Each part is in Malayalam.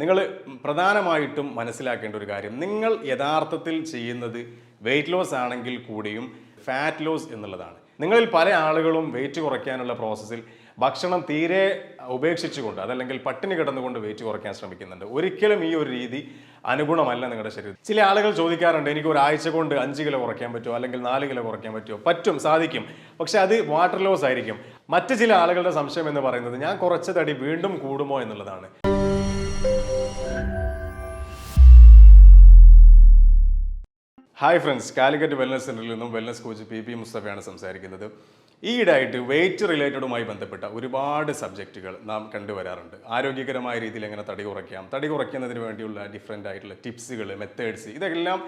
നിങ്ങൾ പ്രധാനമായിട്ടും മനസ്സിലാക്കേണ്ട ഒരു കാര്യം. നിങ്ങൾ യഥാർത്ഥത്തിൽ ചെയ്യുന്നത് വെയിറ്റ് ലോസ് ആണെങ്കിൽ കൂടിയും ഫാറ്റ് ലോസ് എന്നുള്ളതാണ്. നിങ്ങളിൽ പല ആളുകളും വെയിറ്റ് കുറയ്ക്കാനുള്ള പ്രോസസ്സിൽ ഭക്ഷണം തീരെ ഉപേക്ഷിച്ചുകൊണ്ട് അതല്ലെങ്കിൽ പട്ടിണി കിടന്നുകൊണ്ട് വെയിറ്റ് കുറയ്ക്കാൻ ശ്രമിക്കുന്നുണ്ട്. ഒരിക്കലും ഈ ഒരു രീതി അനുഗുണമല്ല നിങ്ങളുടെ ശരീരം ചില ആളുകൾ ചോദിക്കാറുണ്ട് എനിക്ക് ഒരാഴ്ച കൊണ്ട് അഞ്ച് കിലോ കുറയ്ക്കാൻ പറ്റുമോ? അല്ലെങ്കിൽ നാല് കിലോ കുറയ്ക്കാൻ പറ്റുമോ? പറ്റും സാധിക്കും. പക്ഷെ അത് വാട്ടർ ലോസ് ആയിരിക്കും. മറ്റ് ചില ആളുകളുടെ സംശയം എന്ന് പറയുന്നത് ഞാൻ കുറച്ച തടി വീണ്ടും കൂടുമോ? എന്നുള്ളതാണ്. ഹായ് ഫ്രണ്ട്സ് കാലിക്കറ്റ് വെൽനസ് സെന്ററിൽ നിന്നും വെൽനസ് കോച്ച് പി പി മുസ്തഫയാണ് സംസാരിക്കുന്നത്. ഈയിടെയായിട്ട് വെയിറ്റ് റിലേറ്റഡുമായി ബന്ധപ്പെട്ട ഒരുപാട് സബ്ജക്റ്റുകൾ നാം കണ്ടുവരാറുണ്ട്. ആരോഗ്യകരമായ രീതിയിൽ എങ്ങനെ തടി കുറയ്ക്കാം തടി കുറയ്ക്കുന്നതിന് വേണ്ടിയുള്ള ഡിഫറെന്റ് ആയിട്ടുള്ള ടിപ്സുകൾ മെത്തേഡ്സ് ഇതെല്ലാം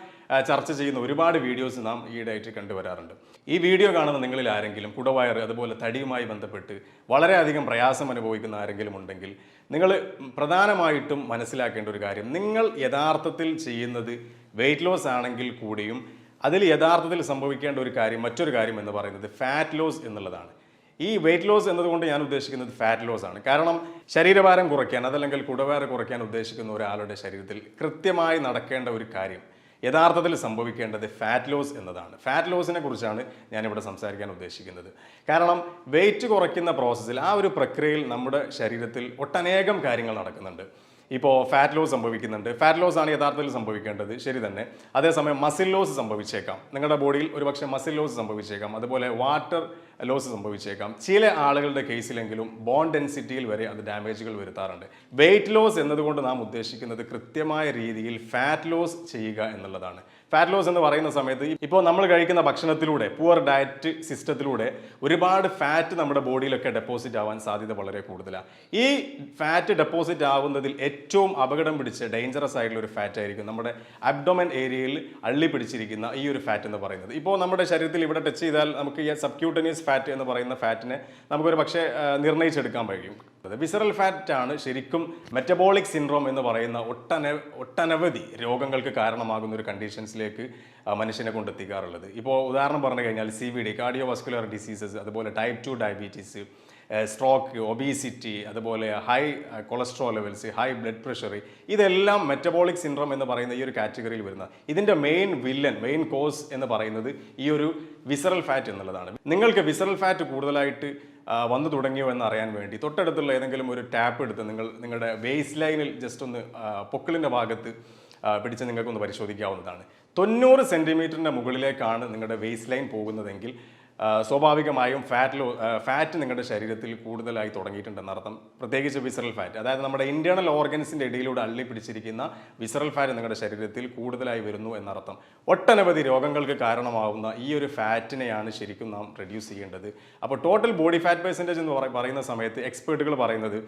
ചർച്ച ചെയ്യുന്ന ഒരുപാട് വീഡിയോസ് നാം ഈയിടെയായിട്ട് കണ്ടുവരാറുണ്ട്. ഈ വീഡിയോ കാണുന്ന നിങ്ങളിൽ ആരെങ്കിലും കുടവയർ അതുപോലെ തടിയുമായി ബന്ധപ്പെട്ട് വളരെയധികം പ്രയാസം അനുഭവിക്കുന്ന ആരെങ്കിലും ഉണ്ടെങ്കിൽ നിങ്ങൾ പ്രധാനമായിട്ടും മനസ്സിലാക്കേണ്ട ഒരു കാര്യം നിങ്ങൾ യഥാർത്ഥത്തിൽ ചെയ്യുന്നത് വെയിറ്റ് ലോസ് ആണെങ്കിൽ കൂടിയും അതിൽ യഥാർത്ഥത്തിൽ സംഭവിക്കേണ്ട ഒരു കാര്യം മറ്റൊരു കാര്യം എന്ന് പറയുന്നത് ഫാറ്റ് ലോസ് എന്നുള്ളതാണ്. ഈ വെയിറ്റ് ലോസ് എന്നതുകൊണ്ട് ഞാൻ ഉദ്ദേശിക്കുന്നത് ഫാറ്റ് ലോസ് ആണ്. കാരണം ശരീരഭാരം കുറയ്ക്കാൻ അതല്ലെങ്കിൽ കുടവേറെ കുറയ്ക്കാൻ ഉദ്ദേശിക്കുന്ന ഒരാളുടെ ശരീരത്തിൽ കൃത്യമായി നടക്കേണ്ട ഒരു കാര്യം യഥാർത്ഥത്തിൽ സംഭവിക്കേണ്ടത് ഫാറ്റ് ലോസ് എന്നതാണ്. ഫാറ്റ് ലോസിനെ കുറിച്ചാണ് ഞാനിവിടെ സംസാരിക്കാൻ ഉദ്ദേശിക്കുന്നത്. കാരണം വെയിറ്റ് കുറയ്ക്കുന്ന പ്രോസസ്സിൽ ആ ഒരു പ്രക്രിയയിൽ നമ്മുടെ ശരീരത്തിൽ ഒട്ടനേകം കാര്യങ്ങൾ നടക്കുന്നുണ്ട്. ഇപ്പോൾ ഫാറ്റ് ലോസ് സംഭവിക്കുന്നുണ്ട്. ഫാറ്റ് ലോസ് ആണ് യഥാർത്ഥത്തിൽ സംഭവിക്കേണ്ടത്. ശരി തന്നെ. അതേസമയം മസിൽ ലോസ് സംഭവിച്ചേക്കാം. നിങ്ങളുടെ ബോഡിയിൽ ഒരുപക്ഷെ മസിൽ ലോസ് സംഭവിച്ചേക്കാം. അതുപോലെ വാട്ടർ ലോസ് സംഭവിച്ചേക്കാം. ചില ആളുകളുടെ കേസിലെങ്കിലും ബോൺ ഡെൻസിറ്റിയിൽ വരെ അത് ഡാമേജുകൾ വരുത്താറുണ്ട്. വെയിറ്റ് ലോസ് എന്നതുകൊണ്ട് നാം ഉദ്ദേശിക്കുന്നത് കൃത്യമായ രീതിയിൽ ഫാറ്റ് ലോസ് ചെയ്യുക എന്നുള്ളതാണ്. ഫാറ്റ് ലോസ് എന്ന് പറയുന്ന സമയത്ത് ഇപ്പോൾ നമ്മൾ കഴിക്കുന്ന ഭക്ഷണത്തിലൂടെ പുവർ ഡയറ്റ് സിസ്റ്റത്തിലൂടെ ഒരുപാട് ഫാറ്റ് നമ്മുടെ ബോഡിയിലൊക്കെ ഡെപ്പോസിറ്റ് ആവാൻ സാധ്യത വളരെ കൂടുതലാണ്. ഈ ഫാറ്റ് ഡെപ്പോസിറ്റ് ആവുന്നതിൽ ഏറ്റവും അപകടം പിടിച്ച ഡേഞ്ചറസ് ആയിട്ടുള്ള ഒരു ഫാറ്റ് ആയിരിക്കും നമ്മുടെ അബ്ഡോമൻ ഏരിയയിൽ അള്ളി പിടിച്ചിരിക്കുന്ന ഈ ഒരു ഫാറ്റ് എന്ന് പറയുന്നത്. ഇപ്പോൾ നമ്മുടെ ശരീരത്തിൽ ഇവിടെ ടച്ച് ചെയ്താൽ നമുക്ക് ഈ സബ്ക്യൂട്ടനിയസ് ഫാറ്റ് എന്ന് പറയുന്ന ഫാറ്റിനെ നമുക്കൊരു പക്ഷേ നിർണയിച്ചെടുക്കാൻ കഴിയും. വിസറൽ ഫാറ്റ് ആണ് ശരിക്കും മെറ്റബോളിക് സിൻഡ്രോം എന്ന് പറയുന്ന ഒട്ടന ഒട്ടനവധി രോഗങ്ങൾക്ക് കാരണമാകുന്ന ഒരു കണ്ടീഷൻസിലേക്ക് ആ, മനുഷ്യനെ കൊണ്ടെത്തിക്കാറുള്ളത്. ഇപ്പോൾ ഉദാഹരണം പറഞ്ഞു കഴിഞ്ഞാൽ C V D cardio vascular diseases അതുപോലെ type two diabetes stroke obesity അതുപോലെ high cholesterol levels high blood pressure ഇതെല്ലാം മെറ്റബോളിക് സിൻഡ്രം എന്ന് പറയുന്ന ഈ ഒരു കാറ്റഗറിയിൽ വരുന്ന ഇതിന്റെ മെയിൻ വില്ലൻ മെയിൻ കോസ് എന്ന് പറയുന്നത് ഈ ഒരു വിസറൽ ഫാറ്റ് എന്നുള്ളതാണ്. നിങ്ങൾക്ക് വിസറൽ ഫാറ്റ് കൂടുതലായിട്ട് വന്നു തുടങ്ങിയോ എന്ന് അറിയാൻ വേണ്ടി തൊട്ടടുത്തുള്ള ഏതെങ്കിലും ഒരു ടാപ്പ് എടുത്ത് നിങ്ങൾ നിങ്ങളുടെ വേസ്റ്റ് ലൈനിൽ ജസ്റ്റ് ഒന്ന് പൊക്കിളിന്റെ ഭാഗത്ത് പിടിച്ച് നിങ്ങൾക്കൊന്ന് പരിശോധിക്കാവുന്നതാണ്. തൊണ്ണൂറ് സെന്റിമീറ്ററിന്റെ മുകളിലേക്കാണ് നിങ്ങളുടെ വേസ്റ്റ് ലൈൻ പോകുന്നതെങ്കിൽ സ്വാഭാവികമായും ഫാറ്റ് ലോ ഫാറ്റ് നിങ്ങളുടെ ശരീരത്തിൽ കൂടുതലായി തുടങ്ങിയിട്ടുണ്ടെന്നർത്ഥം പ്രത്യേകിച്ച് വിസറൽ ഫാറ്റ് അതായത് നമ്മുടെ ഇന്റേണൽ ഓർഗൻസിന്റെ ഇടയിലൂടെ അള്ളി പിടിച്ചിരിക്കുന്ന വിസറൽ ഫാറ്റ് നിങ്ങളുടെ ശരീരത്തിൽ കൂടുതലായി വരുന്നു എന്നർത്ഥം. ഒട്ടനവധി രോഗങ്ങൾക്ക് കാരണമാവുന്ന ഈ ഒരു ഫാറ്റിനെയാണ് ശരിക്കും നാം റെഡ്യൂസ് ചെയ്യേണ്ടത്. അപ്പോൾ ടോട്ടൽ ബോഡി ഫാറ്റ് പെർസെന്റേജ് എന്ന് പറ- പറയുന്ന സമയത്ത് എക്സ്പേർട്ടുകൾ പറയുന്നത്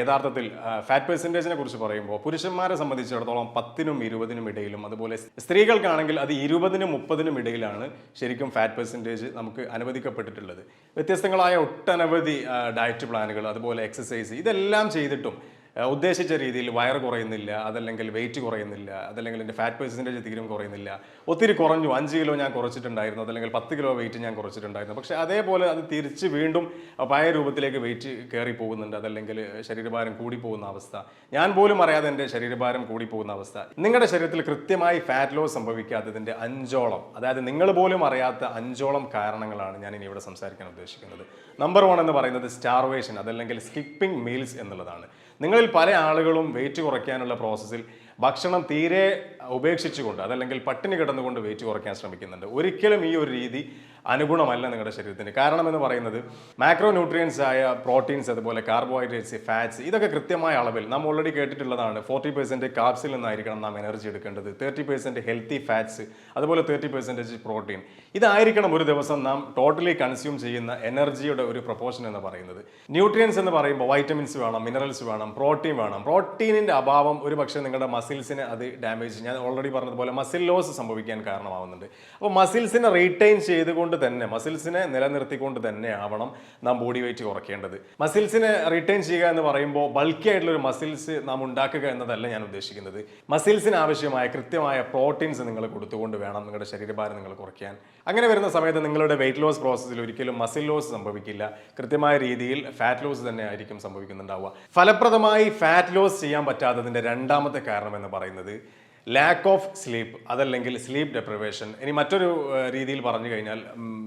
യഥാർത്ഥത്തിൽ ഫാറ്റ് പെർസെന്റേജിനെ കുറിച്ച് പറയുമ്പോൾ പുരുഷന്മാരെ സംബന്ധിച്ചിടത്തോളം പത്തിനും ഇരുപതിനും ഇടയിലും അതുപോലെ സ്ത്രീകൾക്കാണെങ്കിൽ അത് ഇരുപതിനും മുപ്പതിനും ഇടയിലാണ് ശരിക്കും ഫാറ്റ് പെർസെന്റേജ് നമുക്ക് അനുവദിക്കപ്പെട്ടിട്ടുള്ളത്. വ്യത്യസ്തങ്ങളായ ഒട്ടനവധി ഡയറ്റ് പ്ലാനുകൾ അതുപോലെ എക്സസൈസ് ഇതെല്ലാം ചെയ്തിട്ടും ഉദ്ദേശിച്ച രീതിയിൽ വയർ കുറയുന്നില്ല അതല്ലെങ്കിൽ വെയിറ്റ് കുറയുന്നില്ല അതല്ലെങ്കിൽ എന്റെ ഫാറ്റ് പെർസെന്റേജ് തീരും കുറയുന്നില്ല. ഒത്തിരി കുറഞ്ഞു. അഞ്ച് കിലോ ഞാൻ കുറച്ചിട്ടുണ്ടായിരുന്നു അതല്ലെങ്കിൽ പത്ത് കിലോ വെയിറ്റ് ഞാൻ കുറച്ചിട്ടുണ്ടായിരുന്നു. പക്ഷേ അതേപോലെ അത് തിരിച്ച് വീണ്ടും പഴയ രൂപത്തിലേക്ക് വെയിറ്റ് കയറി പോകുന്നുണ്ട് അതല്ലെങ്കിൽ ശരീരഭാരം കൂടി പോകുന്ന അവസ്ഥ. ഞാൻ പോലും അറിയാതെ എന്റെ ശരീരഭാരം കൂടി പോകുന്ന അവസ്ഥ. നിങ്ങളുടെ ശരീരത്തിൽ കൃത്യമായി ഫാറ്റ് ലോസ് സംഭവിക്കാത്തതിന്റെ അഞ്ചോളം അതായത് നിങ്ങൾ പോലും അറിയാത്ത അഞ്ചോളം കാരണങ്ങളാണ് ഞാൻ ഇനി ഇവിടെ സംസാരിക്കാൻ ഉദ്ദേശിക്കുന്നത്. നമ്പർ വൺ എന്ന് പറയുന്നത് സ്റ്റാർവേഷൻ അതല്ലെങ്കിൽ സ്കിപ്പിംഗ് മീൽസ് എന്നുള്ളതാണ്. നിങ്ങളിൽ പല ആളുകളും വെയിറ്റ് കുറയ്ക്കാനുള്ള പ്രോസസ്സിൽ ഭക്ഷണം തീരെ ഉപേക്ഷിച്ചുകൊണ്ട് അതല്ലെങ്കിൽ പട്ടിണി കിടന്നുകൊണ്ട് വെയിറ്റ് കുറയ്ക്കാൻ ശ്രമിക്കുന്നുണ്ട്. ഒരിക്കലും ഈ ഒരു രീതി അനുഗുണമല്ല നിങ്ങളുടെ ശരീരത്തിന് കാരണം എന്ന് പറയുന്നത് മാക്രോ ന്യൂട്രിയൻസ് ആയ പ്രോട്ടീൻസ് അതുപോലെ കാർബോഹൈഡ്രേറ്റ്സ് ഫാറ്റ്സ് ഇതൊക്കെ കൃത്യമായ അളവിൽ നാം ഓൾറെഡി കേട്ടിട്ടുള്ളതാണ്. ഫോർട്ടി പെർസെന്റ് കാപ്സിൽ നിന്നായിരിക്കണം നാം എനർജി എടുക്കേണ്ടത്. തേർട്ടി പെർസെന്റ് ഹെൽത്തി ഫാറ്റ്സ് അതുപോലെ തേർട്ടി പെർസെന്റേജ് പ്രോട്ടീൻ ഇതായിരിക്കണം ഒരു ദിവസം നാം ടോട്ടലി കൺസ്യൂം ചെയ്യുന്ന എനർജിയുടെ ഒരു പ്രൊപ്പോർഷൻ എന്ന് പറയുന്നത്. ന്യൂട്രിയൻസ് എന്ന് പറയുമ്പോൾ വൈറ്റമിൻസ് വേണം മിനറൽസ് വേണം പ്രോട്ടീൻ വേണം. പ്രോട്ടീനിന്റെ അഭാവം ഒരു പക്ഷേ നിങ്ങളുടെ മസിൽസിനെ അത് ഡാമേജ് ഞാൻ ഓൾറെഡി പറഞ്ഞതുപോലെ മസിൽ ലോസ് സംഭവിക്കാൻ കാരണമാവുന്നുണ്ട്. അപ്പോൾ മസിൽസിനെ റീറ്റെയിൻ ചെയ്തുകൊണ്ട് തന്നെ മസിൽസിനെ നിലനിർത്തിക്കൊണ്ട് തന്നെ ആവണം നാം ബോഡി വെയിറ്റ് കുറയ്ക്കേണ്ടത്. മസിൽസിനെ റിട്ടേൺ ചെയ്യുക എന്ന് പറയുമ്പോൾ ബൾക്കി ആയിട്ടുള്ള ഒരു മസിൽസ് നാം ഉണ്ടാക്കുക എന്നതല്ല ഞാൻ ഉദ്ദേശിക്കുന്നത്. മസിൽസിന് ആവശ്യമായ കൃത്യമായ പ്രോട്ടീൻസ് നിങ്ങൾ കൊടുത്തുകൊണ്ട് വേണം നിങ്ങളുടെ ശരീരഭാരം നിങ്ങൾ കുറയ്ക്കാൻ. അങ്ങനെ വരുന്ന സമയത്ത് നിങ്ങളുടെ വെയിറ്റ് ലോസ് പ്രോസസ്സിൽ ഒരിക്കലും മസിൽ ലോസ് സംഭവിക്കില്ല. കൃത്യമായ രീതിയിൽ ഫാറ്റ് ലോസ് തന്നെ ആയിരിക്കും സംഭവിക്കുന്നുണ്ടാവുക. ഫലപ്രദമായി ഫാറ്റ് ലോസ് ചെയ്യാൻ പറ്റാത്തതിന്റെ രണ്ടാമത്തെ കാരണം എന്ന് പറയുന്നത് ലാക്ക് ഓഫ് സ്ലീപ്പ് അതല്ലെങ്കിൽ സ്ലീപ്പ് ഡെപ്രിവേഷൻ ഇനി മറ്റൊരു രീതിയിൽ പറഞ്ഞു കഴിഞ്ഞാൽ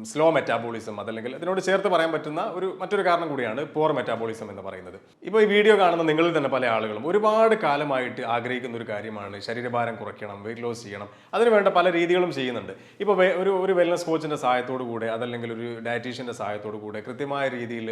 സ്ലോ മെറ്റാബോളിസം അതല്ലെങ്കിൽ അതിനോട് ചേർത്ത് പറയാൻ പറ്റുന്ന ഒരു മറ്റൊരു കാരണം കൂടിയാണ് പോർ മെറ്റാബോളിസം എന്ന് പറയുന്നത്. ഇപ്പോൾ ഈ വീഡിയോ കാണുന്ന നിങ്ങളിൽ തന്നെ പല ആളുകളും ഒരുപാട് കാലമായിട്ട് ആഗ്രഹിക്കുന്ന ഒരു കാര്യമാണ് ശരീരഭാരം കുറയ്ക്കണം വെയിറ്റ് ലോസ് ചെയ്യണം. അതിന് വേണ്ട പല രീതികളും ചെയ്യുന്നുണ്ട്. ഇപ്പോൾ ഒരു ഒരു വെൽനസ് കോച്ചിന്റെ സഹായത്തോടു കൂടെ അതല്ലെങ്കിൽ ഒരു ഡയറ്റീഷ്യന്റെ സഹായത്തോടു കൂടെ കൃത്യമായ രീതിയിൽ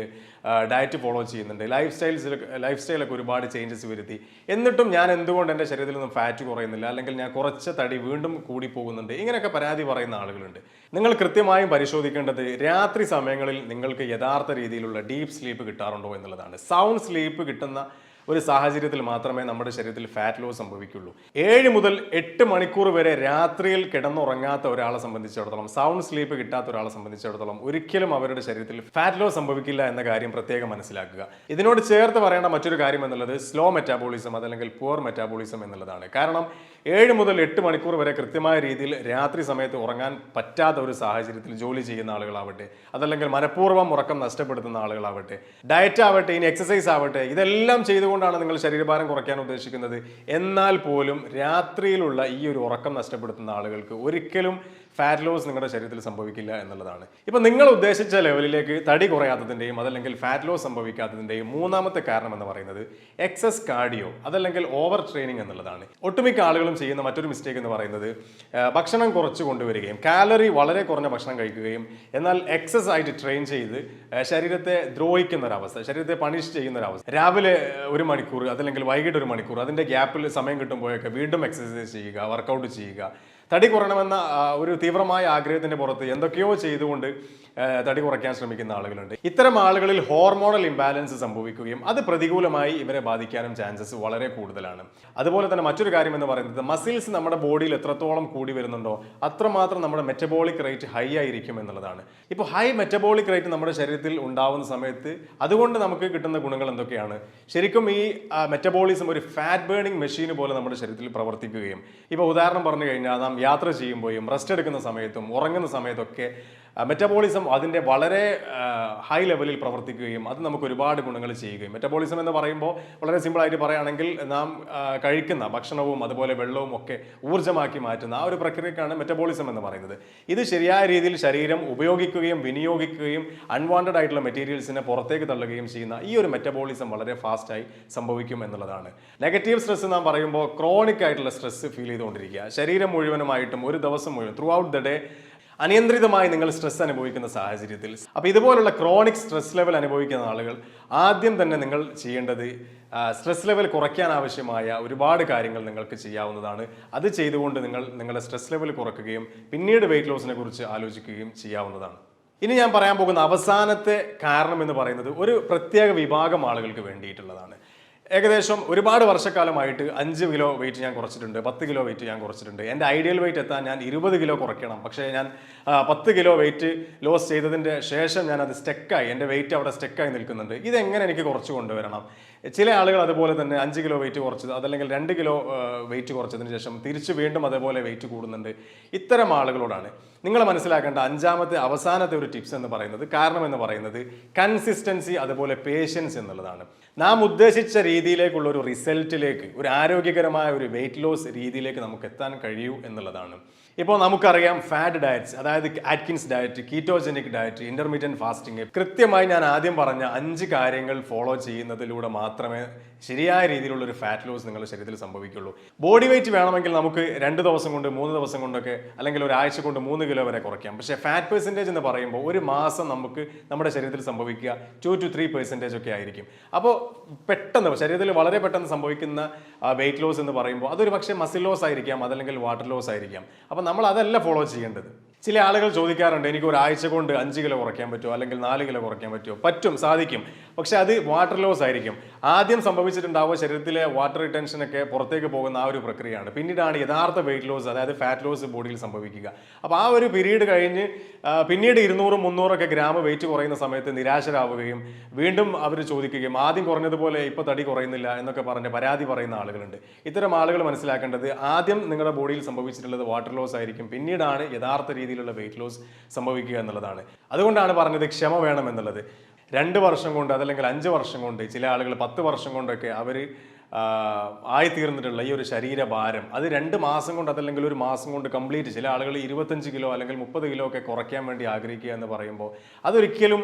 ഡയറ്റ് ഫോളോ ചെയ്യുന്നുണ്ട്. ലൈഫ് സ്റ്റൈൽസിൽ ലൈഫ് സ്റ്റൈലൊക്കെ ഒരുപാട് ചേഞ്ചസ് വരുത്തി. എന്നിട്ടും ഞാൻ എന്തുകൊണ്ട് എന്റെ ശരീരത്തിൽ നിന്നും ഫാറ്റ് കുറയുന്നില്ല? അല്ലെങ്കിൽ ഞാൻ കുറച്ച് തടി വീണ്ടും കൂടി പോകുന്നുണ്ട് ഇങ്ങനെയൊക്കെ പരാതി പറയുന്ന ആളുകളുണ്ട്. നിങ്ങൾ കൃത്യമായും പരിശോധിക്കേണ്ടത് രാത്രി സമയങ്ങളിൽ നിങ്ങൾക്ക് യഥാർത്ഥ രീതിയിലുള്ള ഡീപ്പ് സ്ലീപ്പ് കിട്ടാറുണ്ടോ എന്നുള്ളതാണ്. സൗണ്ട് സ്ലീപ്പ് കിട്ടുന്ന ഒരു സാഹചര്യത്തിൽ മാത്രമേ നമ്മുടെ ശരീരത്തിൽ ഫാറ്റ് ലോസ് സംഭവിക്കുള്ളൂ. ഏഴ് മുതൽ എട്ട് മണിക്കൂർ വരെ രാത്രിയിൽ കിടന്നുറങ്ങാത്ത ഒരാളെ സംബന്ധിച്ചിടത്തോളം സൗണ്ട് സ്ലീപ്പ് കിട്ടാത്ത ഒരാളെ സംബന്ധിച്ചിടത്തോളം ഒരിക്കലും അവരുടെ ശരീരത്തിൽ ഫാറ്റ് ലോസ് സംഭവിക്കില്ല എന്ന കാര്യം പ്രത്യേകം മനസ്സിലാക്കുക. ഇതിനോട് ചേർത്ത് പറയേണ്ട മറ്റൊരു കാര്യം എന്നുള്ളത് സ്ലോ മെറ്റാബോളിസം അതല്ലെങ്കിൽ പുവർ മെറ്റാബോളിസം എന്നുള്ളതാണ്. കാരണം ഏഴ് മുതൽ എട്ട് മണിക്കൂർ വരെ കൃത്യമായ രീതിയിൽ രാത്രി സമയത്ത് ഉറങ്ങാൻ പറ്റാത്ത ഒരു സാഹചര്യത്തിൽ ജോലി ചെയ്യുന്ന ആളുകളാവട്ടെ അതല്ലെങ്കിൽ മനഃപൂർവം ഉറക്കം നഷ്ടപ്പെടുത്തുന്ന ആളുകളാവട്ടെ ഡയറ്റ് ആവട്ടെ ഇനി എക്സസൈസ് ആവട്ടെ ഇതെല്ലാം ചെയ്തുകൊണ്ടാണ് നിങ്ങൾ ശരീരഭാരം കുറയ്ക്കാൻ ഉദ്ദേശിക്കുന്നത്. എന്നാൽ പോലും രാത്രിയിലുള്ള ഈ ഒരു ഉറക്കം നഷ്ടപ്പെടുത്തുന്ന ആളുകൾക്ക് ഒരിക്കലും ഫാറ്റ് ലോസ് നിങ്ങളുടെ ശരീരത്തിൽ സംഭവിക്കില്ല എന്നുള്ളതാണ്. ഇപ്പം നിങ്ങൾ ഉദ്ദേശിച്ച ലെവലിലേക്ക് തടി കുറയാത്തതിന്റെയും അതല്ലെങ്കിൽ ഫാറ്റ് ലോസ് സംഭവിക്കാത്തതിന്റെയും മൂന്നാമത്തെ കാരണം എന്ന് പറയുന്നത് എക്സസ് കാർഡിയോ അതല്ലെങ്കിൽ ഓവർ ട്രെയിനിങ് എന്നുള്ളതാണ്. ഒട്ടുമിക്ക ആളുകളും ചെയ്യുന്ന മറ്റൊരു മിസ്റ്റേക്ക് എന്ന് പറയുന്നത് ഭക്ഷണം കുറച്ച് കൊണ്ടുവരികയും കാലറി വളരെ കുറഞ്ഞ ഭക്ഷണം കഴിക്കുകയും എന്നാൽ എക്സസ് ആയിട്ട് ട്രെയിൻ ചെയ്ത് ശരീരത്തെ ദ്രോഹിക്കുന്ന ഒരവസ്ഥ ശരീരത്തെ പണിഷ് ചെയ്യുന്ന ഒരവസ്ഥ രാവിലെ ഒരു മണിക്കൂർ അതല്ലെങ്കിൽ വൈകിട്ട് ഒരു മണിക്കൂർ അതിന്റെ ഗ്യാപ്പിൽ സമയം കിട്ടുമ്പോഴൊക്കെ വീണ്ടും എക്സസൈസ് ചെയ്യുക വർക്കൗട്ട് ചെയ്യുക തടി കുറയണമെന്ന ഒരു തീവ്രമായ ആഗ്രഹത്തിന്റെ പുറത്ത് എന്തൊക്കെയോ ചെയ്തുകൊണ്ട് തടി കുറയ്ക്കാൻ ശ്രമിക്കുന്ന ആളുകളുണ്ട്. ഇത്തരം ആളുകളിൽ ഹോർമോണൽ ഇംബാലൻസ് സംഭവിക്കുകയും അത് പ്രതികൂലമായി ഇവരെ ബാധിക്കാനും ചാൻസസ് വളരെ കൂടുതലാണ്. അതുപോലെ തന്നെ മറ്റൊരു കാര്യം എന്ന് പറയുന്നത് മസിൽസ് നമ്മുടെ ബോഡിയിൽ എത്രത്തോളം കൂടി വരുന്നുണ്ടോ അത്രമാത്രം നമ്മുടെ മെറ്റബോളിക് റേറ്റ് ഹൈ ആയിരിക്കും എന്നുള്ളതാണ്. ഇപ്പോൾ ഹൈ മെറ്റബോളിക് റേറ്റ് നമ്മുടെ ശരീരത്തിൽ ഉണ്ടാവുന്ന സമയത്ത് അതുകൊണ്ട് നമുക്ക് കിട്ടുന്ന ഗുണങ്ങൾ എന്തൊക്കെയാണ്? ശരിക്കും ഈ മെറ്റബോളിസം ഒരു ഫാറ്റ് ബേണിംഗ് മെഷീൻ പോലെ നമ്മുടെ ശരീരത്തിൽ പ്രവർത്തിക്കുകയും. ഇപ്പോൾ ഉദാഹരണം പറഞ്ഞു കഴിഞ്ഞാൽ നാം യാത്ര ചെയ്യുമ്പോഴും റെസ്റ്റ് എടുക്കുന്ന സമയത്തും ഉറങ്ങുന്ന സമയത്തൊക്കെ മെറ്റബോളിസം അതിന്റെ വളരെ ഹൈ ലെവലിൽ പ്രവർത്തിക്കുകയും അത് നമുക്ക് ഒരുപാട് ഗുണങ്ങൾ ചെയ്യുകയും. മെറ്റബോളിസം എന്ന് പറയുമ്പോൾ വളരെ സിമ്പിളായിട്ട് പറയുകയാണെങ്കിൽ നാം കഴിക്കുന്ന ഭക്ഷണവും അതുപോലെ വെള്ളവും ഒക്കെ ഊർജമാക്കി മാറ്റുന്ന ആ ഒരു പ്രക്രിയക്കാണ് മെറ്റബോളിസം എന്ന് പറയുന്നത്. ഇത് ശരിയായ രീതിയിൽ ശരീരം ഉപയോഗിക്കുകയും വിനിയോഗിക്കുകയും അൺവാണ്ടഡ് ആയിട്ടുള്ള മെറ്റീരിയൽസിനെ പുറത്തേക്ക് തള്ളുകയും ചെയ്യുന്ന ഈ ഒരു മെറ്റബോളിസം വളരെ ഫാസ്റ്റായി സംഭവിക്കും എന്നുള്ളതാണ്. നെഗറ്റീവ് സ്ട്രെസ് നാം പറയുമ്പോൾ ക്രോണിക് ആയിട്ടുള്ള സ്ട്രെസ് ഫീൽ ചെയ്തുകൊണ്ടിരിക്കുക. ശരീരം മുഴുവനുമായിട്ടും ഒരു ദിവസം മുഴുവൻ ത്രൂ ഔട്ട് ദ ഡേ അനിയന്ത്രിതമായി നിങ്ങൾ സ്ട്രെസ് അനുഭവിക്കുന്ന സാഹചര്യത്തിൽ. അപ്പോൾ ഇതുപോലുള്ള ക്രോണിക് സ്ട്രെസ് ലെവൽ അനുഭവിക്കുന്ന ആളുകൾ ആദ്യം തന്നെ നിങ്ങൾ ചെയ്യേണ്ടത് സ്ട്രെസ് ലെവൽ കുറയ്ക്കാൻ ആവശ്യമായ ഒരുപാട് കാര്യങ്ങൾ നിങ്ങൾക്ക് ചെയ്യാവുന്നതാണ്. അത് ചെയ്തുകൊണ്ട് നിങ്ങൾ നിങ്ങളുടെ സ്ട്രെസ് ലെവൽ കുറയ്ക്കുകയും പിന്നീട് വെയിറ്റ് ലോസിനെ കുറിച്ച് ആലോചിക്കുകയും ചെയ്യാവുന്നതാണ്. ഇനി ഞാൻ പറയാൻ പോകുന്ന അവസാനത്തെ കാരണം എന്ന് പറയുന്നത് ഒരു പ്രത്യേക വിഭാഗം ആളുകൾക്ക് വേണ്ടിയിട്ടുള്ളതാണ്. ഏകദേശം ഒരുപാട് വർഷക്കാലമായിട്ട് അഞ്ച് കിലോ വെയിറ്റ് ഞാൻ കുറച്ചിട്ടുണ്ട് പത്ത് കിലോ വെയിറ്റ് ഞാൻ കുറച്ചിട്ടുണ്ട്. എന്റെ ഐഡിയൽ വെയിറ്റ് എത്താൻ ഞാൻ ഇരുപത് കിലോ കുറയ്ക്കണം. പക്ഷേ ഞാൻ പത്ത് കിലോ വെയിറ്റ് ലോസ് ചെയ്തതിന്റെ ശേഷം ഞാൻ അത് സ്റ്റെക്കായി എന്റെ വെയിറ്റ് അവിടെ സ്റ്റെക്കായി നിൽക്കുന്നുണ്ട്. ഇതെങ്ങനെ എനിക്ക് കുറച്ച് കൊണ്ടുവരണം? ചില ആളുകൾ അതുപോലെ തന്നെ അഞ്ച് കിലോ വെയിറ്റ് കുറച്ചത് അതല്ലെങ്കിൽ രണ്ട് കിലോ വെയിറ്റ് കുറച്ചതിന് ശേഷം തിരിച്ച് വീണ്ടും അതേപോലെ വെയിറ്റ് കൂടുന്നുണ്ട്. ഇത്തരം ആളുകളോടാണ്. നിങ്ങൾ മനസ്സിലാക്കേണ്ട അഞ്ചാമത്തെ അവസാനത്തെ ഒരു ടിപ്സ് എന്ന് പറയുന്നത് കാരണം എന്ന് പറയുന്നത് കൺസിസ്റ്റൻസി അതുപോലെ പേഷ്യൻസ് എന്നുള്ളതാണ്. നാം ഉദ്ദേശിച്ച രീതിയിലേക്കുള്ള ഒരു റിസൾട്ടിലേക്ക് ഒരു ആരോഗ്യകരമായ ഒരു വെയിറ്റ് ലോസ് രീതിയിലേക്ക് നമുക്ക് എത്താൻ കഴിയൂ എന്നുള്ളതാണ്. ഇപ്പോൾ നമുക്കറിയാം ഫാറ്റ് ഡയറ്റ്സ് അതായത് Atkins diet ketogenic diet intermediate fasting കൃത്യമായി ഞാൻ ആദ്യം പറഞ്ഞ അഞ്ച് കാര്യങ്ങൾ ഫോളോ ചെയ്യുന്നതിലൂടെ മാത്രമേ ശരിയായ രീതിയിലുള്ള ഒരു ഫാറ്റ് ലോസ് നിങ്ങളുടെ ശരീരത്തിൽ സംഭവിക്കുള്ളൂ. ബോഡി വെയിറ്റ് വേണമെങ്കിൽ നമുക്ക് രണ്ട് ദിവസം കൊണ്ട് മൂന്ന് ദിവസം കൊണ്ടൊക്കെ അല്ലെങ്കിൽ ഒരാഴ്ച കൊണ്ട് മൂന്ന് കിലോ വരെ കുറയ്ക്കാം. പക്ഷേ ഫാറ്റ് പെർസെന്റേജ് എന്ന് പറയുമ്പോൾ ഒരു മാസം നമുക്ക് നമ്മുടെ ശരീരത്തിൽ സംഭവിക്കുക ടു ടു ത്രീ പെർസെന്റേജ് ഒക്കെ ആയിരിക്കും. അപ്പോൾ പെട്ടെന്ന് ശരീരത്തിൽ വളരെ പെട്ടെന്ന് സംഭവിക്കുന്ന വെയിറ്റ് ലോസ് എന്ന് പറയുമ്പോൾ അതൊരു പക്ഷേ മസിൽ ലോസ് ആയിരിക്കാം അതല്ലെങ്കിൽ വാട്ടർ ലോസ് ആയിരിക്കാം. അപ്പോൾ നമ്മൾ അതല്ല ഫോളോ ചെയ്യേണ്ടത്. ചില ആളുകൾ ചോദിക്കാറുണ്ട് എനിക്ക് ഒരാഴ്ച കൊണ്ട് അഞ്ച് കിലോ കുറയ്ക്കാൻ പറ്റുമോ? അല്ലെങ്കിൽ നാല് കിലോ കുറയ്ക്കാൻ പറ്റുമോ? പറ്റും സാധിക്കും. പക്ഷെ അത് വാട്ടർ ലോസ് ആയിരിക്കും. ആദ്യം സംഭവിച്ചിട്ടുണ്ടാവുക ശരീരത്തിലെ വാട്ടർ റിട്ടൻഷൻ ഒക്കെ പുറത്തേക്ക് പോകുന്ന ആ ഒരു പ്രക്രിയയാണ്. പിന്നീടാണ് യഥാർത്ഥ വെയിറ്റ് ലോസ് അതായത് ഫാറ്റ് ലോസ് ബോഡിയിൽ സംഭവിക്കുക. അപ്പോൾ ആ ഒരു പീരീഡ് കഴിഞ്ഞ് പിന്നീട് ഇരുന്നൂറും ഒക്കെ ഗ്രാം വെയിറ്റ് കുറയുന്ന സമയത്ത് നിരാശരാവുകയും വീണ്ടും അവർ ചോദിക്കുകയും ആദ്യം കുറഞ്ഞതുപോലെ ഇപ്പോൾ തടി കുറയുന്നില്ല എന്നൊക്കെ പറഞ്ഞ് പരാതി പറയുന്ന ആളുകളുണ്ട്. ഇത്തരം ആളുകൾ മനസ്സിലാക്കേണ്ടത് ആദ്യം നിങ്ങളുടെ ബോഡിയിൽ സംഭവിച്ചിട്ടുള്ളത് വാട്ടർ ലോസ് ആയിരിക്കും. പിന്നീടാണ് യഥാർത്ഥ രീതിയിലുള്ള വെയിറ്റ് ലോസ് സംഭവിക്കുക എന്നുള്ളതാണ്. അതുകൊണ്ടാണ് പറഞ്ഞത് ക്ഷമ വേണം എന്നുള്ളത്. രണ്ട് വർഷം കൊണ്ട് അതല്ലെങ്കിൽ അഞ്ച് വർഷം കൊണ്ട് ചില ആളുകൾ പത്ത് വർഷം കൊണ്ടൊക്കെ അവർ ആയിത്തീർന്നിട്ടുള്ള ഈ ഒരു ശരീരഭാരം. അത് രണ്ട് മാസം കൊണ്ട് അതല്ലെങ്കിൽ ഒരു മാസം കൊണ്ട് കംപ്ലീറ്റ് ചില ആളുകൾ ഇരുപത്തഞ്ച് കിലോ അല്ലെങ്കിൽ മുപ്പത് കിലോ ഒക്കെ കുറയ്ക്കാൻ വേണ്ടി ആഗ്രഹിക്കുക എന്ന് പറയുമ്പോൾ അതൊരിക്കലും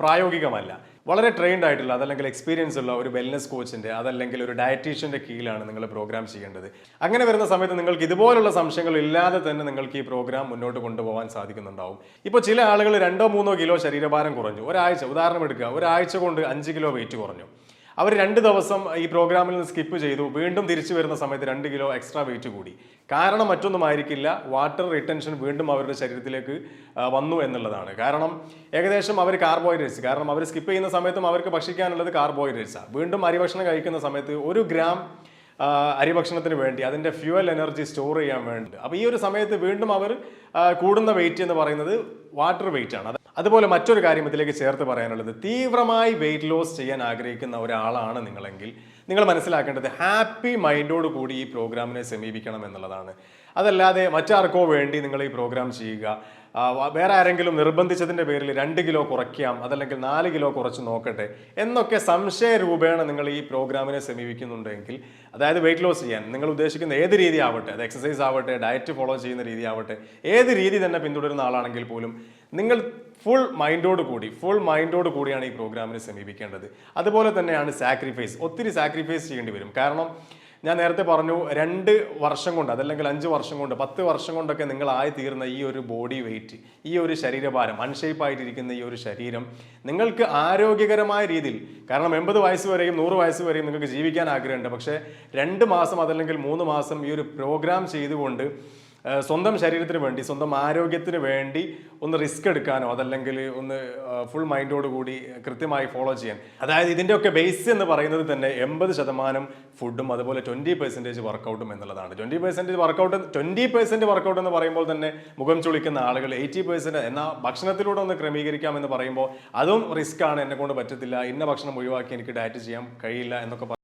പ്രായോഗികമല്ല. വളരെ ട്രെയിൻഡ് ആയിട്ടുള്ള അതല്ലെങ്കിൽ എക്സ്പീരിയൻസ് ഉള്ള ഒരു വെൽനസ് കോച്ചിന്റെ അതല്ലെങ്കിൽ ഒരു ഡയറ്റീഷ്യന്റെ കീഴിലാണ് നിങ്ങൾ പ്രോഗ്രാം ചെയ്യേണ്ടത്. അങ്ങനെ വരുന്ന സമയത്ത് നിങ്ങൾക്ക് ഇതുപോലുള്ള സംശയങ്ങൾ ഇല്ലാതെ തന്നെ നിങ്ങൾക്ക് ഈ പ്രോഗ്രാം മുന്നോട്ട് കൊണ്ടുപോകാൻ സാധിക്കുന്നുണ്ടാവും. ഇപ്പോൾ ചില ആളുകൾ രണ്ടോ മൂന്നോ കിലോ ശരീരഭാരം കുറഞ്ഞു. ഒരാഴ്ച ഉദാഹരണം എടുക്കുക. ഒരാഴ്ച കൊണ്ട് അഞ്ച് കിലോ വെയിറ്റ് കുറഞ്ഞു. അവർ രണ്ട് ദിവസം ഈ പ്രോഗ്രാമിൽ നിന്ന് സ്കിപ്പ് ചെയ്തു. വീണ്ടും തിരിച്ചു വരുന്ന സമയത്ത് രണ്ട് കിലോ എക്സ്ട്രാ വെയിറ്റ് കൂടി. കാരണം മറ്റൊന്നുമായിരിക്കില്ല. വാട്ടർ റിട്ടൻഷൻ വീണ്ടും അവരുടെ ശരീരത്തിലേക്ക് വന്നു എന്നുള്ളതാണ്. കാരണം ഏകദേശം അവർ കാർബോഹൈഡ്രേറ്റ്സ് കാരണം അവർ സ്കിപ്പ് ചെയ്യുന്ന സമയത്തും അവർക്ക് ഭക്ഷിക്കാനുള്ളത് കാർബോഹൈഡ്രേറ്റ്സാണ് വീണ്ടും അരിഭക്ഷണം കഴിക്കുന്ന സമയത്ത് ഒരു ഗ്രാം അരിഭക്ഷണത്തിന് വേണ്ടി അതിന്റെ ഫ്യൂവൽ എനർജി സ്റ്റോർ ചെയ്യാൻ വേണ്ടി. അപ്പോൾ ഈ ഒരു സമയത്ത് വീണ്ടും അവർ കൂടുന്ന വെയിറ്റ് എന്ന് പറയുന്നത് വാട്ടർ വെയിറ്റ് ആണ്. അതുപോലെ മറ്റൊരു കാര്യം ഇതിലേക്ക് ചേർത്ത് പറയാനുള്ളത് തീവ്രമായി വെയിറ്റ് ലോസ് ചെയ്യാൻ ആഗ്രഹിക്കുന്ന ഒരാളാണ് നിങ്ങളെങ്കിൽ നിങ്ങൾ മനസ്സിലാക്കേണ്ടത് ഹാപ്പി മൈൻഡോട് കൂടി ഈ പ്രോഗ്രാമിനെ സമീപിക്കണം എന്നുള്ളതാണ്. അതല്ലാതെ മറ്റാർക്കോ വേണ്ടി നിങ്ങൾ ഈ പ്രോഗ്രാം ചെയ്യുക വേറെ ആരെങ്കിലും നിർബന്ധിച്ചതിന്റെ പേരിൽ രണ്ട് കിലോ കുറയ്ക്കാം അതല്ലെങ്കിൽ നാല് കിലോ കുറച്ച് നോക്കട്ടെ എന്നൊക്കെ സംശയ രൂപേണ നിങ്ങൾ ഈ പ്രോഗ്രാമിനെ സമീപിക്കുന്നുണ്ടെങ്കിൽ അതായത് വെയിറ്റ് ലോസ് ചെയ്യാൻ നിങ്ങൾ ഉദ്ദേശിക്കുന്ന ഏത് രീതി ആവട്ടെ അത് എക്സസൈസ് ആവട്ടെ ഡയറ്റ് ഫോളോ ചെയ്യുന്ന രീതി ആവട്ടെ ഏത് രീതി തന്നെ പിന്തുടരുന്ന ആളാണെങ്കിൽ പോലും നിങ്ങൾ ഫുൾ മൈൻഡോട് കൂടി ഫുൾ മൈൻഡോട് കൂടിയാണ് ഈ പ്രോഗ്രാമിനെ സമീപിക്കേണ്ടത്. അതുപോലെ തന്നെയാണ് സാക്രിഫൈസ് ഒത്തിരി സാക്രിഫൈസ് ചെയ്യേണ്ടി വരും. കാരണം ഞാൻ നേരത്തെ പറഞ്ഞു രണ്ട് വർഷം കൊണ്ട് അതല്ലെങ്കിൽ അഞ്ച് വർഷം കൊണ്ട് പത്ത് വർഷം കൊണ്ടൊക്കെ നിങ്ങൾ ആയി തീർന്ന ഈ ഒരു ബോഡി വെയിറ്റ് ഈ ഒരു ശരീരഭാരം അൺഷേപ്പ് ആയിട്ടിരിക്കുന്ന ഈ ഒരു ശരീരം നിങ്ങൾക്ക് ആരോഗ്യകരമായ രീതിയിൽ കാരണം എൺപത് വയസ്സ് വരെയും നൂറ് വയസ്സ് വരെയും നിങ്ങൾക്ക് ജീവിക്കാൻ ആഗ്രഹമുണ്ട്. പക്ഷേ രണ്ട് മാസം അതല്ലെങ്കിൽ മൂന്ന് മാസം ഈ ഒരു പ്രോഗ്രാം ചെയ്തുകൊണ്ട് സ്വന്തം ശരീരത്തിന് വേണ്ടി സ്വന്തം ആരോഗ്യത്തിന് വേണ്ടി ഒന്ന് റിസ്ക് എടുക്കാനോ അതല്ലെങ്കിൽ ഒന്ന് ഫുൾ മൈൻഡോട് കൂടി കൃത്യമായി ഫോളോ ചെയ്യാൻ. അതായത് ഇതിന്റെയൊക്കെ ബേസ് എന്ന് പറയുന്നത് തന്നെ എൺപത് ശതമാനം ഫുഡും അതുപോലെ ട്വന്റി പെർസെന്റേജ് വർക്കൗട്ടും എന്നുള്ളതാണ്. Twenty percentage workout twenty percent workout എന്ന് പറയുമ്പോൾ തന്നെ മുഖം ചുളിക്കുന്ന ആളുകൾ എയ്റ്റി പെർസെന്റ് എന്നാൽ ഭക്ഷണത്തിലൂടെ ഒന്ന് ക്രമീകരിക്കാം എന്ന് പറയുമ്പോൾ അതും റിസ്ക് ആണ് എന്നെ കൊണ്ട് പറ്റത്തില്ല ഇന്ന ഭക്ഷണം ഒഴിവാക്കി എനിക്ക് ഡയറ്റ് ചെയ്യാൻ കഴിയില്ല എന്നൊക്കെ